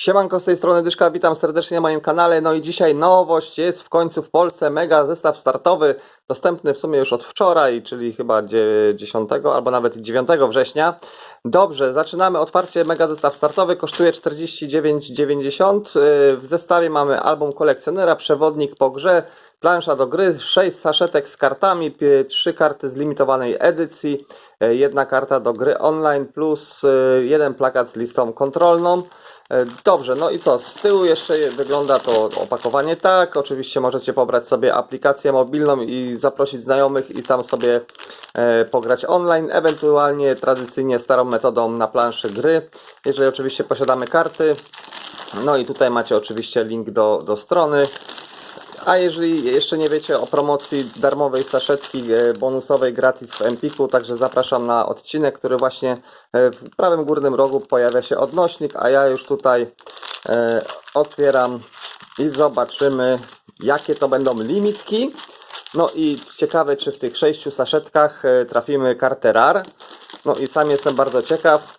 Siemanko z tej strony Dyszka, witam serdecznie na moim kanale. No i dzisiaj nowość jest w końcu w Polsce mega zestaw startowy, dostępny w sumie już od wczoraj, czyli chyba dzie- 10 albo nawet 9 września. Dobrze, zaczynamy otwarcie mega zestaw startowy, kosztuje 49,90. Yy, W zestawie mamy album kolekcjonera, przewodnik po grze, plansza do gry, 6 saszetek z kartami, 3 karty z limitowanej edycji, yy, jedna karta do gry online plus yy, jeden plakat z listą kontrolną. E, Dobrze, no i co? Z tyłu jeszcze wygląda to opakowanie tak. Oczywiście możecie pobrać sobie aplikację mobilną i zaprosić znajomych i tam sobie e, pograć online, ewentualnie tradycyjnie starą metodą na planszy gry, jeżeli oczywiście posiadamy karty. No i tutaj macie oczywiście link do, do strony. A jeżeli jeszcze nie wiecie o promocji darmowej saszetki e, bonusowej gratis w Empiku, także zapraszam na odcinek, który właśnie e, w prawym górnym rogu pojawia się odnośnik, a ja już tutaj e, otwieram i zobaczymy jakie to będą limitki. No i ciekawe czy w tych sześciu saszetkach trafimy kartę RAR. No i sam jestem bardzo ciekaw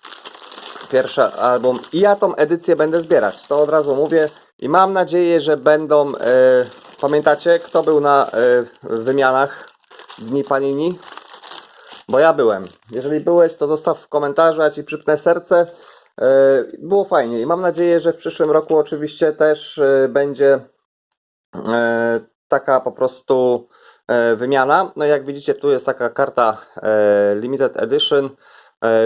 pierwszy album i ja tą edycję będę zbierać, to od razu mówię i mam nadzieję, że będą, e, pamiętacie kto był na e, wymianach Dni Panini? Bo ja byłem. Jeżeli byłeś, to zostaw w komentarzu, ja Ci przypnę serce. E, było fajnie i mam nadzieję, że w przyszłym roku oczywiście też e, będzie e, taka po prostu e, wymiana. No jak widzicie, tu jest taka karta e, Limited Edition.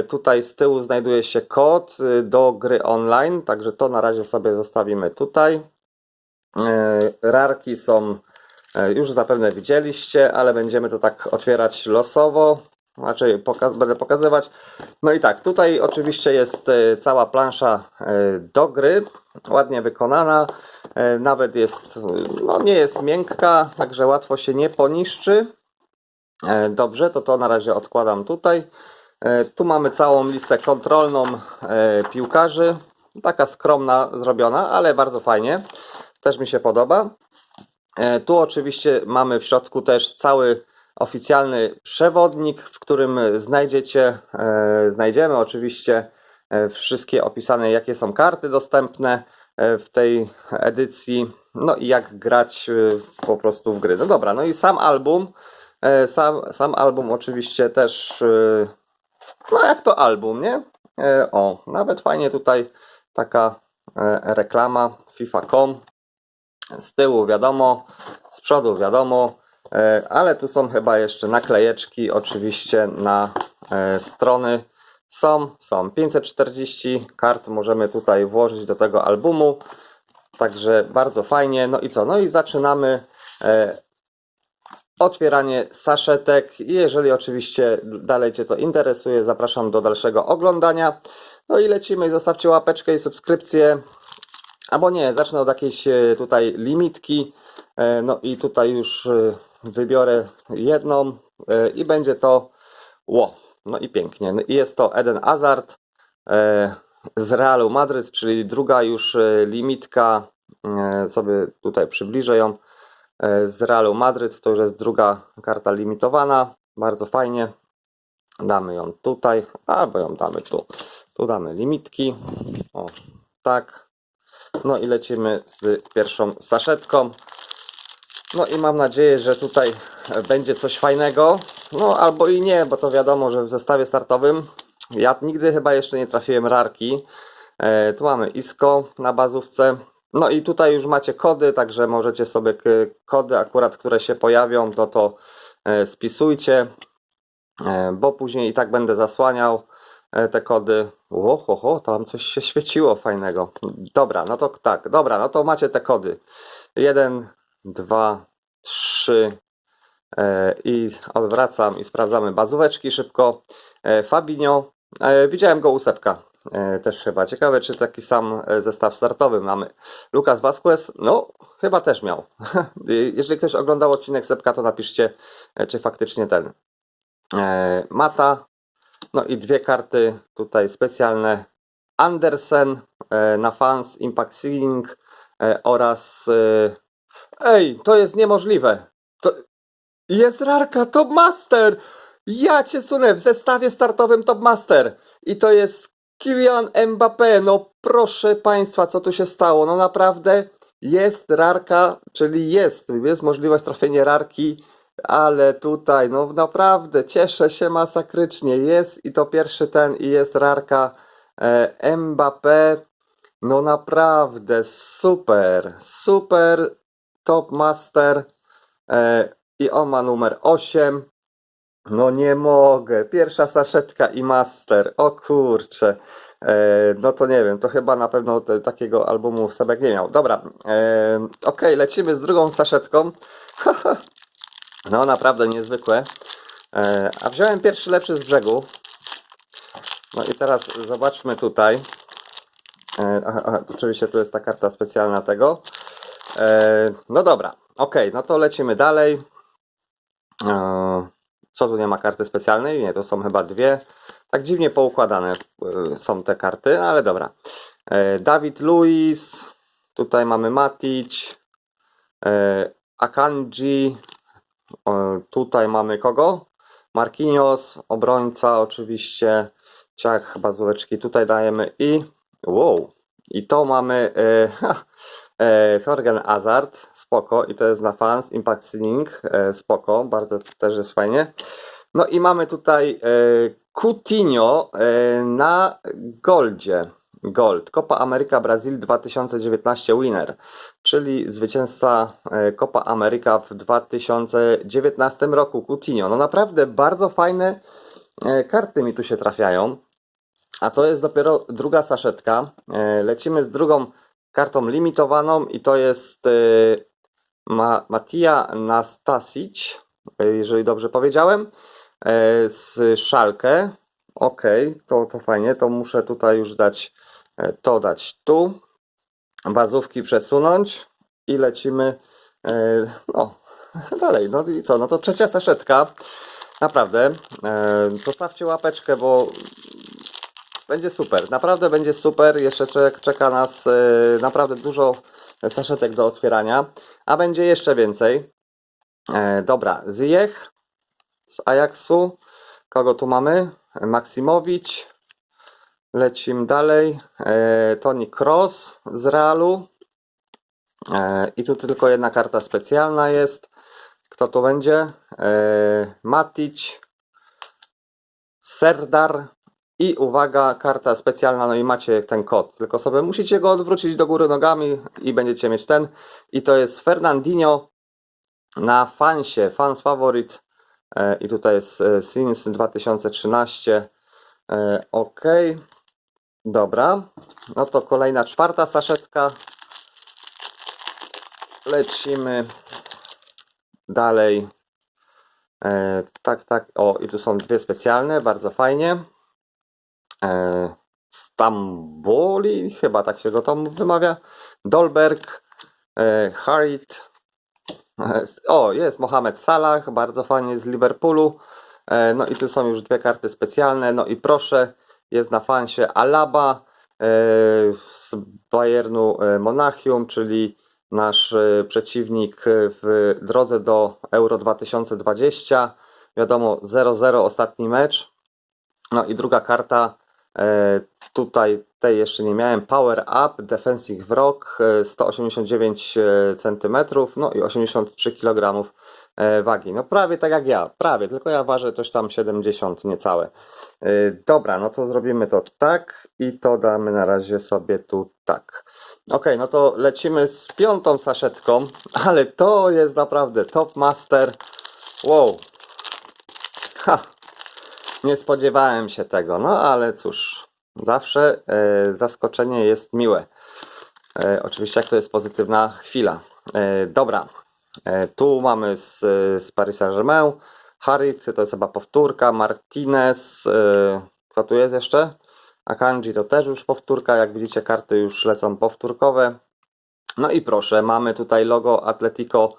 Tutaj z tyłu znajduje się kod y, do gry online, także to na razie sobie zostawimy tutaj. E, Rarki są e, już zapewne widzieliście, ale będziemy to tak otwierać losowo. Raczej poka- będę pokazywać. No i tak, tutaj oczywiście jest e, cała plansza do gry, ładnie wykonana. Nawet jest, no nie jest miękka, także łatwo się nie poniszczy. Dobrze, to to na razie odkładam tutaj. Tu mamy całą listę kontrolną piłkarzy. Taka skromna zrobiona, ale bardzo fajnie. Też mi się podoba. E, Tu oczywiście mamy w środku też cały oficjalny przewodnik, w którym znajdziecie, e, znajdziemy oczywiście e, wszystkie opisane, jakie są karty dostępne w tej edycji, no i jak grać po prostu w gry. No dobra, no i sam album, sam, sam album oczywiście też, no jak to album, nie? O, nawet fajnie tutaj taka reklama FIFA.com. Z tyłu wiadomo, z przodu wiadomo, e, ale tu są chyba jeszcze naklejeczki oczywiście na e, strony. Są, są 540 kart możemy tutaj włożyć do tego albumu. Także bardzo fajnie. No i co? No i zaczynamy e, otwieranie saszetek. Jeżeli oczywiście dalej Cię to interesuje, zapraszam do dalszego oglądania. No i lecimy. Zostawcie łapeczkę i subskrypcję. Albo nie, zacznę od jakiejś e, tutaj limitki. E, No i tutaj już e, wybiorę jedną i będzie to ło. No i pięknie. No i jest to Eden Hazard z Realu Madryt, czyli druga już limitka. Sobie tutaj przybliżę ją. Z Realu Madryt to już jest druga karta limitowana. Bardzo fajnie. Damy ją tutaj, albo ją damy tu. Tu damy limitki. O, tak. No i lecimy z pierwszą saszetką. No i mam nadzieję, że tutaj będzie coś fajnego. No albo i nie, bo to wiadomo, że w zestawie startowym ja nigdy chyba jeszcze nie trafiłem rarki. E, tu mamy ISKO na bazówce. No i tutaj już macie kody, także możecie sobie kody akurat, które się pojawią, to to e, spisujcie, e, bo później i tak będę zasłaniał te kody. Ło, ho, tam coś się świeciło fajnego. Dobra, no to tak, dobra, no to macie te kody. 1, 2, 3 e, i odwracam i sprawdzamy bazóweczki szybko. E, Fabinho, e, widziałem go u Sepka e, też chyba. Ciekawe, czy taki sam e, zestaw startowy mamy. Lucas Vasquez, no chyba też miał. Jeżeli ktoś oglądał odcinek Sepka, to napiszcie, e, czy faktycznie ten. E, Mata, no i dwie karty tutaj specjalne. Andersen e, na fans, Impact Sealing e, oraz. E, ej, to jest niemożliwe. To jest rarka Top Master! Ja cię sunę w zestawie startowym Top Master. I to jest Kylian Mbappé, no proszę Państwa, co tu się stało? No naprawdę jest rarka, czyli jest, jest możliwość trafienia rarki, ale tutaj, no naprawdę cieszę się masakrycznie. Jest i to pierwszy ten, i jest rarka e, Mbappé. No naprawdę super, super top master e, i on ma numer 8. No nie mogę. Pierwsza saszetka i master. O kurczę. E, no to nie wiem, to chyba na pewno te, takiego albumu Sebek nie miał. Dobra, e, okej, lecimy z drugą saszetką. no naprawdę niezwykłe. E, a wziąłem pierwszy lepszy z brzegu. No i teraz zobaczmy tutaj. E, oczywiście tu jest ta karta specjalna tego. E, no dobra, okej, no to lecimy dalej. Co tu nie ma karty specjalnej? Nie, to są chyba dwie. Tak dziwnie poukładane są te karty, ale dobra. Dawid Luiz, tutaj mamy Matic, Akanji, tutaj mamy kogo? Marquinhos, obrońca oczywiście, ciach, bazóweczki tutaj dajemy i wow, i to mamy e, e, Hazard, spoko i to jest na fans, Impact Ceiling, e, spoko, bardzo też jest fajnie. No i mamy tutaj e, Coutinho e, na Goldzie. Gold. Copa America Brazil 2019 winner, czyli zwycięzca e, Copa America w 2019 roku. Coutinho. No naprawdę bardzo fajne e, karty mi tu się trafiają. A to jest dopiero druga saszetka. E, Lecimy z drugą kartą limitowaną i to jest Ma Matija Nastasic, jeżeli dobrze powiedziałem, z Szalkę. Ok, to, to fajnie, to muszę tutaj już dać, to dać tu, bazówki przesunąć i lecimy e, no, dalej. No i co, no to trzecia saszetka. Naprawdę, e, zostawcie łapeczkę, bo będzie super, naprawdę będzie super. Jeszcze czek- czeka nas e, naprawdę dużo saszetek do otwierania, a będzie jeszcze więcej. E, dobra, Ziyech z Ajaxu. Kogo tu mamy? Maksimowicz. Lecimy dalej. E, Toni Kroos z Realu. E, I tu tylko jedna karta specjalna jest. Kto to będzie? E, Matic. Serdar. I uwaga, karta specjalna, no i macie ten kod, tylko sobie musicie go odwrócić do góry nogami i będziecie mieć ten. I to jest Fernandinho na fansie, fans faworit. E, I tutaj jest since 2013. E, ok, dobra. No to kolejna czwarta saszetka. Lecimy dalej. E, tak, tak. O, i tu są dwie specjalne, bardzo fajnie. E, Stamboli, chyba tak się go tam wymawia. Dolberg, e, Harit. E, O, jest Mohamed Salah, bardzo fajnie z Liverpoolu. E, No i tu są już dwie karty specjalne. No i proszę, jest na fansie Alaba e, z Bayernu e, Monachium, czyli nasz e, przeciwnik w drodze do Euro 2020. Wiadomo, 0-0 ostatni mecz. No i druga karta, tutaj tej jeszcze nie miałem, Power Up, Defensive Rock, e, 189 cm, no i 83 kg e, wagi. No prawie tak jak ja, prawie, tylko ja ważę coś tam 70 niecałe. E, Dobra, no to zrobimy to tak i to damy na razie sobie tu tak. Ok, no to lecimy z piątą saszetką, ale to jest naprawdę top master. Wow. Ha. Nie spodziewałem się tego, no ale cóż, zawsze e, zaskoczenie jest miłe. E, oczywiście, jak to jest pozytywna chwila. E, dobra, tu mamy z, z Paris Saint-Germain. Harit, to jest chyba powtórka. Martinez, kto tu jest jeszcze? Akanji to też już powtórka. Jak widzicie, karty już lecą powtórkowe. No i proszę, mamy tutaj logo Atletico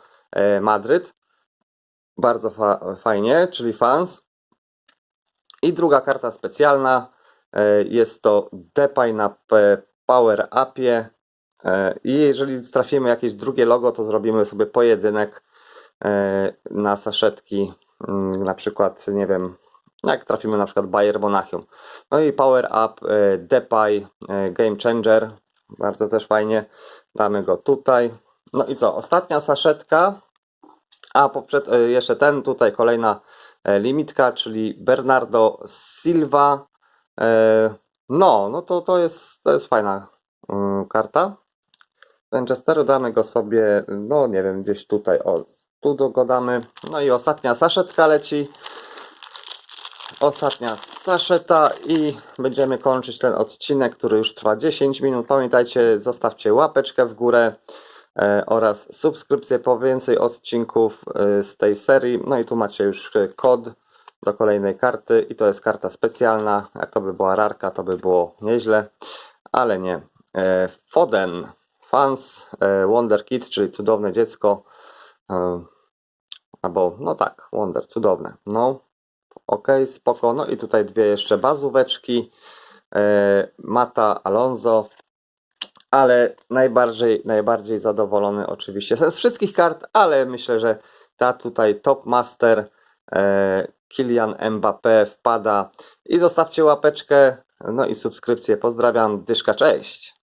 Madryt. Bardzo fa fajnie, czyli fans. I druga karta specjalna jest to Depay na Power Upie. E, I jeżeli trafimy jakieś drugie logo, to zrobimy sobie pojedynek e, na saszetki. Mm, Na przykład, nie wiem, jak trafimy na przykład Bayer Monachium. No i Power Up, e, Depay, e, Game Changer, bardzo też fajnie, damy go tutaj. No i co, ostatnia saszetka, a poprzed, e, jeszcze ten, tutaj kolejna e, limitka, czyli Bernardo Silva. E, No, no to, to, jest, to jest fajna mm, karta. Manchesteru damy go sobie, no nie wiem, gdzieś tutaj, o, tu go damy. No i ostatnia saszetka leci. Ostatnia saszeta i będziemy kończyć ten odcinek, który już trwa 10 minut. Pamiętajcie, zostawcie łapeczkę w górę e, oraz subskrypcję po więcej odcinków e, z tej serii. No i tu macie już kod do kolejnej karty i to jest karta specjalna. Jak to by była rarka, to by było nieźle, ale nie. E, Foden, Fans e, Wonder Kid, czyli cudowne dziecko. E, Albo, no tak, Wonder, cudowne. No, ok, spoko. No i tutaj dwie jeszcze bazóweczki. Mata Alonso. Ale najbardziej, najbardziej zadowolony oczywiście z wszystkich kart, ale myślę, że ta tutaj Top Master e, Kylian Mbappé wpada. I zostawcie łapeczkę, no i subskrypcję. Pozdrawiam, Dyszka, cześć!